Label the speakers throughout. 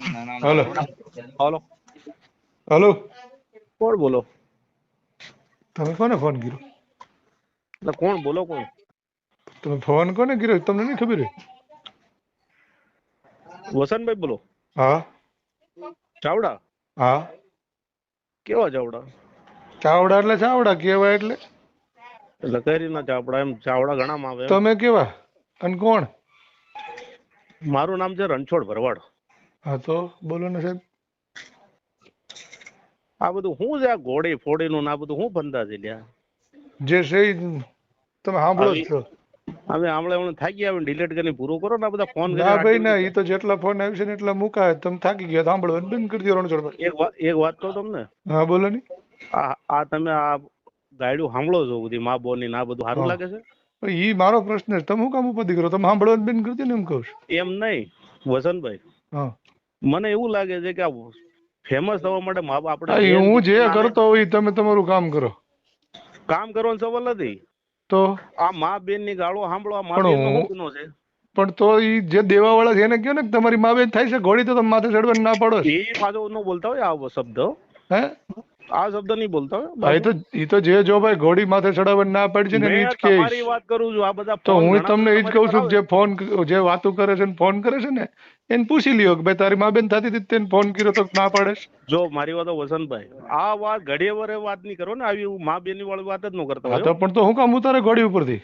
Speaker 1: Hello.
Speaker 2: હાલો.
Speaker 1: Hello.
Speaker 2: કોણ બોલો?
Speaker 1: તમે કોને ફોન કર્યો?
Speaker 2: એટલે કોણ બોલો કોણ?
Speaker 1: તમે ફોન કોને કર્યો? તમને નહીં ખબર?
Speaker 2: વસંતભાઈ બોલો.
Speaker 1: હા.
Speaker 2: ચાવડા?
Speaker 1: હા.
Speaker 2: કેવા ચાવડા?
Speaker 1: ચાવડા એટલે ચાવડા કેવા એટલે.
Speaker 2: એટલે કઈ ચાવડા? એમ ચાવડા ઘણામાં આવે
Speaker 1: તમે કેવા? અને કોણ?
Speaker 2: મારું નામ છે રણછોડ ભરવાડ.
Speaker 1: હા તો બોલો ને સાહેબ.
Speaker 2: આ બધું શું છે આ ઘોડે ફોડીનું ને આ બધું શું ફંદા છે લ્યા?
Speaker 1: જે છે ઈ તમે સાંભળો જ છો.
Speaker 2: અમે હમણાં હમણાં થાકી આવે ડિલીટ કરીને પૂરો કરો ને આ બધા ફોન
Speaker 1: ના ભાઈ ના એ તો જેટલા ફોન આવશે ને એટલા મુકાય. તમે થાકી ગયા સાંભળો બંધ કરી દો
Speaker 2: એક વાત એક વાત કહું તમને?
Speaker 1: હા બોલો ને.
Speaker 2: આ આ તમે આ ગાયડું સાંભળો છો બધી મા બોની ને આ બધું સારું લાગે છે?
Speaker 1: ઈ મારો પ્રશ્ન છે તમે શું કામ ઉપાધિ કરો? તમે સાંભળવાનું બંધ કરી દો ને એમ કહું છું.
Speaker 2: એમ નહીં. વસંતભાઈ
Speaker 1: હા.
Speaker 2: મને એવું લાગે છે કે આ ફેમસ થવા માટે મા બાપ આપણે
Speaker 1: હું જે કરતો હોય તમે તમારું કામ કરો.
Speaker 2: કામ કરવાનો સવાલ નથી.
Speaker 1: તો?
Speaker 2: આ મા બેનની ગાળો સાંભળો આ મા બેન નો છે.
Speaker 1: પણ તો એ જે દેવા વાળા છે એને કયો ને તમારી મા બેન થાય છે ઘોડી તો તમે માથે ચડવા ના પાડો
Speaker 2: એ પાછો ન બોલતા હોય આવો શબ્દ.
Speaker 1: હે?
Speaker 2: આ શબ્દ નહીં બોલતા હોય
Speaker 1: તો એ તો જે જો ભાઈ ઘોડી માથે ચડાવવાની ના પાડી છે ને એ જ કે
Speaker 2: તમારી વાત કરું છું આ બધા
Speaker 1: તો હું તમને એ જ કહું છું જે ફોન જે વાતો કરે છે ને ફોન કરે છે ને એને પૂછી લ્યો કે ભાઈ તારી મા બેન થતી હતી તેને ફોન કર્યો તો ના પાડે
Speaker 2: જો મારી વાત વસંતભાઈ આ વાત ઘડીએ વરે વાત નહીં કરો ને આવી મા બેન વાળી વાત જ ન કરતા
Speaker 1: તો પણ તો હું કામ ઉતારે ઘોડી ઉપરથી?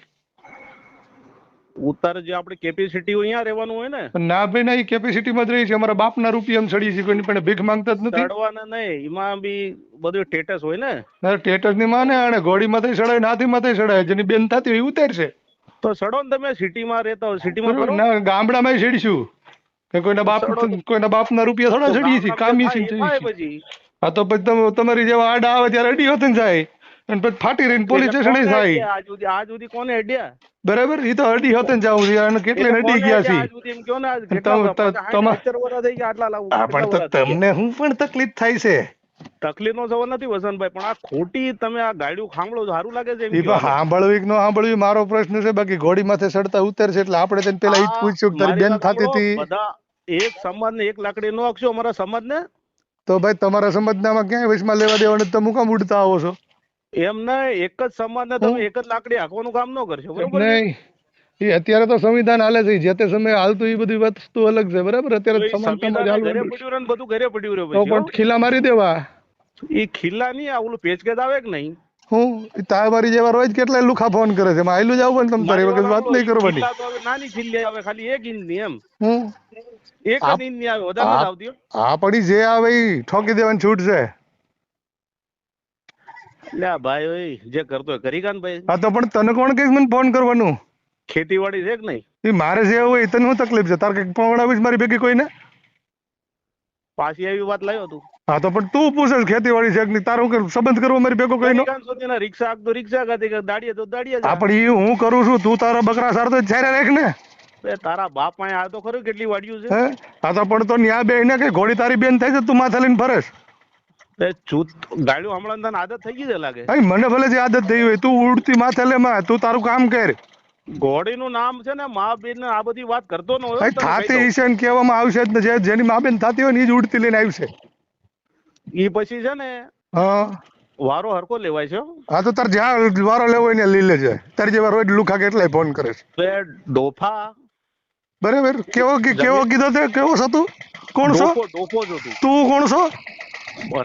Speaker 2: ઉતારે જે આપણે કેપેસિટી હોય અહીંયા રહેવાનું હોય ને.
Speaker 1: ના ભાઈ ના ઈ કેપેસિટીમાં જ રહી છે. અમારા બાપના રૂપિયા સડી છે કોઈ પણ ભીખ માંગતા જ નથી.
Speaker 2: ચડવાના નહીં એમાં બી બધું ટેટસ હોય ને.
Speaker 1: ના ટેટસની માને અને ઘોડી માથે ચડાય નાથી માથે ચડાય જેની બેન થતી હોય ઈ ઉતારશે.
Speaker 2: તો ચડો ને તમે સિટીમાં રહેતા હોય સિટીમાં માં
Speaker 1: ના ગામડામાં સડીશું કે કોઈના બાપ. કોઈના બાપના રૂપિયા થોડા ચડીએ છીએ કામી
Speaker 2: છે
Speaker 1: હા તો પછી તમે તમારી જેવા આડા આવે ત્યારે અડી હોત જાય. અને પછી ફાટી રહીને પોલીસ સ્ટેશન થાય
Speaker 2: આજ સુધી? આજ સુધી કોને અડ્યા
Speaker 1: બરાબર? એ તો અડી હોત ને જાવ છે અને કેટલે અડી ગયા છે?
Speaker 2: ને,
Speaker 1: પણ તમને હું પણ તકલીફ થાય છે?
Speaker 2: તકલીફ નો સવાલ નથી વસંતભાઈ પણ આ ખોટી તમે આ ગાડીઓ ખાંભળો સારું લાગે છે
Speaker 1: એ સાંભળવું કે ન સાંભળવી મારો પ્રશ્ન છે બાકી ઘોડી માથે ચડતા ઉતરશે એટલે આપણે તેને પેલા ઈ જ પૂછ્યું કે તારી બેન થતી હતી.
Speaker 2: એક એક સમાજને એક લાકડી નો આપશો અમારા સમાજને?
Speaker 1: તો ભાઈ તમારા સમજનામાં ક્યાંય વચમાં લેવા દેવાનું તમે કામ ઉડતા આવો છો?
Speaker 2: એમ નહીં એક જ સમાજને તમે એક જ લાકડી હાંકવાનું કામ ન કરશો બરોબર
Speaker 1: નહીં. એ અત્યારે તો સંવિધાન હાલે છે. જે તે સમયે હાલતું એ બધી વસ્તુ અલગ છે બરાબર? અત્યારે
Speaker 2: ઈ
Speaker 1: સમાન સમાજ
Speaker 2: સંવિધાને ઘરે પડ્યું રહે બધું ઘરે પડ્યું રહે
Speaker 1: તો પણ ખીલા મારી દેવા.
Speaker 2: એ ઈ ખીલ્લા નહીં આ ઓલું પેચકેદ આવે કે નહીં?
Speaker 1: હું? તારી જેવા રોજ કેટલા લુખા ફોન કરે છે? આયલું જ આવું ને તમે તારી વખત વાત નહીં કરવાની.
Speaker 2: નાની ખીલ્લી આવે ખાલી એક ઇંચની એમ. એક જ ઇંચની આવે વધારે આવતી હો.
Speaker 1: પડી જે આવે ઈ ઠોકી દેવાની છૂટ છે.
Speaker 2: લે આ ભાઈ ઓય જે કરતો હોય કરી કાન ભાઈ.
Speaker 1: હા તો પણ તને કોણ કહીશ મને ફોન કરવાનું?
Speaker 2: ખેતીવાડી છે કે નહીં?
Speaker 1: એ મારે જે હોય તને હું તકલીફ છે? તારે કંઈક પવડાવીશ મારી ભેગી કોઈને?
Speaker 2: પાછી આવી વાત લાવ્યો તું.
Speaker 1: હા તો પણ તું પૂછે ખેતીવાડી છે કે નહીં? તારું સંબંધ કરવો મારી ભેગો
Speaker 2: કઈ સુધીના રિક્ષા આપતો રિક્ષા ખાતી કે દાડીએ તો દાડીએ
Speaker 1: હા પણ એ હું કરું છું? તું તારા બકરા સારતો જ છાયરા રાખ ને.
Speaker 2: તારા બાપ પાસે આ તો ખરું કેટલી વાડ્યું છે?
Speaker 1: હે? હા તો પણ તો ન્યા બે ને કે ઘોડી તારી બેન થાય છે તું માથે લઈને ફરેશ.
Speaker 2: બે હમણાં તને આદત થઈ ગઈ છે લાગે?
Speaker 1: મને ભલે જે આદત થઈ હોય તું ઉડતી માથે લે માં તું તારું કામ કર.
Speaker 2: ઘોડીનું નામ છે ને મા બેન ને આ બધી વાત કરતો ન હોય
Speaker 1: અહીં
Speaker 2: તને કહી
Speaker 1: થાતી
Speaker 2: દઉં.
Speaker 1: કહેવામાં આવશે જ ને જેની મા બેન થાતી હોય ને જ ઉડતી લઈને આવશે.
Speaker 2: ઈ પછી છે ને
Speaker 1: હા.
Speaker 2: વારો હરકો લેવાય છે હો.
Speaker 1: તો તાર જ્યાં વારો લેવો હોય ને લઈ લેજે. તારી જેવા રોજ લુખા કેટલાય ફોન કરે છે.
Speaker 2: ડોફા.
Speaker 1: બરાબર. કેવો કેવો કીધો તે? કેવો છો તું? કોણ છો?
Speaker 2: ડોફો ડોફો તું
Speaker 1: તું કોણ છો?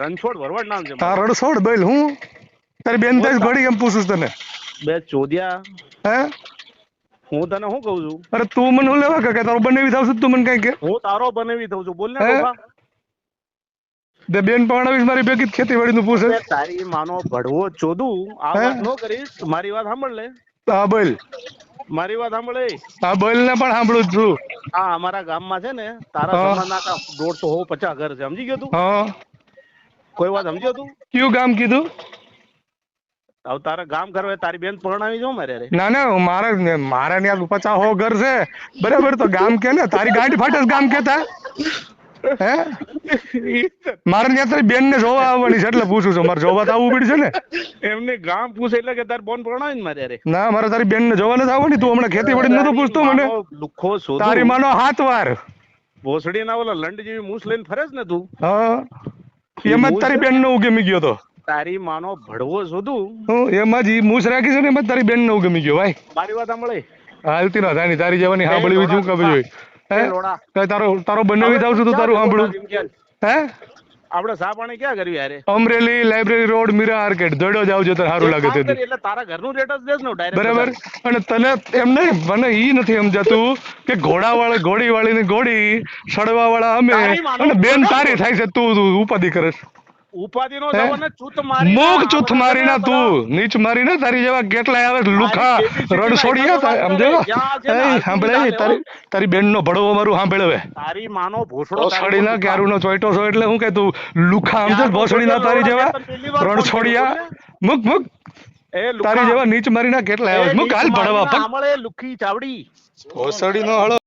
Speaker 2: રણછોડ વરવડ નામ છે તાર
Speaker 1: રણછોડ બેલ હું? તારી બેન થાય ઘડી એમ પૂછું છું તને?
Speaker 2: બે ચોદ્યા.
Speaker 1: હે?
Speaker 2: હું તને શું કહું છું?
Speaker 1: અરે તું મને હું લેવા કે તારો તારું બનેવી થાવ તું મને કઈ કે?
Speaker 2: હું તારો બનેવી થઉં છું. બોલ ને
Speaker 1: બે બેન પરણાવીશ મારી ભેગી ખેતીવાડી નું પૂછે.
Speaker 2: તારી માનો ભડવો ચોદું. આ? વાત નો કરીશ. મારી વાત સાંભળ લે.
Speaker 1: હા બોલ.
Speaker 2: મારી વાત સાંભળે
Speaker 1: હા બોલ ને પણ સાંભળું છું.
Speaker 2: હા અમારા ગામમાં છે ને તારા. સમાજના દોઢસો હો પચાસ ઘર છે. સમજી ગયો તું?
Speaker 1: હા.
Speaker 2: કોઈ વાત સમજ્યો તું?
Speaker 1: કયું ગામ કીધું?
Speaker 2: હવે તારે ગામ ઘર તારી બેન પરણાવી જો મારે
Speaker 1: ના ના મારે મારે ત્યાં પચાસ હો ઘર છે. બરાબર તો ગામ કે ને? તારી ગાંઠ ફાટે ગામ કેતા હે? મારે ત્યાં તારી બેન ને જોવા આવવાની છે એટલે પૂછું છું. મારે જોવા તો આવવું પડશે ને?
Speaker 2: એમને ગામ પૂછે એટલે કે તાર બોન પરણાવી ને મારે
Speaker 1: ના મારે તારી બેન ને જોવા નથી આવવાની. તું હમણાં ખેતીવાડી નતો પૂછતો મને.
Speaker 2: લુખ્ખો
Speaker 1: તારી માનો હાથ વાર
Speaker 2: ભોસડી ના ઓલા લંડ જેવી મૂછ લઈને ફરે ને તું?
Speaker 1: હા. એમાં જ તારી બેન નો ગમી ગયો તો.
Speaker 2: તારી માનો ભડવો શોધું
Speaker 1: હું એમાં જ ઈ મૂછ રાખી છે ને એમાં જ તારી બેન નો ગમી ગયો ભાઈ.
Speaker 2: મારી વાત સાંભળે.
Speaker 1: હાલતી ના થાય તારી જવાની સાંભળવી શું કબી જોઈ હે? તારો તારો બનાવી જાવ છું તો તારું સાંભળું. હે?
Speaker 2: આપણે સા પાણી ક્યાં કર્યું યારે
Speaker 1: Amreli library road Mira arcade દોડ્યો જાવ જો તારે સારું લાગે તે
Speaker 2: એટલે તારા ઘરનું રેટ જ દેસ ને ડાયરેક્ટ
Speaker 1: બરાબર? અને તને એમ નહીં મને ઈ નથી સમજાતું કે ઘોડા વાળા ઘોડી વાળી ની ઘોડી સડવા વાળા અમે અને બેન તારી થાય છે તું તું ઉપાધિ કરે છે.
Speaker 2: ઉપાધિ નો જવાને ચૂત મારી
Speaker 1: મૂક ચૂથ મારી ના તું નીચ મારી ના તારી જેવા કેટલાય આવે લુખા રણછોડિયા
Speaker 2: લાઈનમાં
Speaker 1: સમજો
Speaker 2: વાત કરે, જ્યાં? છે ને
Speaker 1: એ
Speaker 2: હાથ
Speaker 1: સાંભળે તારી તારી બેન નો ભડવો મારું સાંભળવે
Speaker 2: તારી માનો ભોસડો
Speaker 1: ભોસડી ના ક્યારું નો ચોઈટો છો એટલે હું કે તું લુખા સમજે ભોસડી ના તારી જેવા રણછોડિયા મૂક મૂક.
Speaker 2: એ
Speaker 1: તારી જેવા નીચ મારી ના કેટલા આવે મુક હાલ ભડવા
Speaker 2: લુખી ચાવડી.
Speaker 1: ભોસડી નો હળો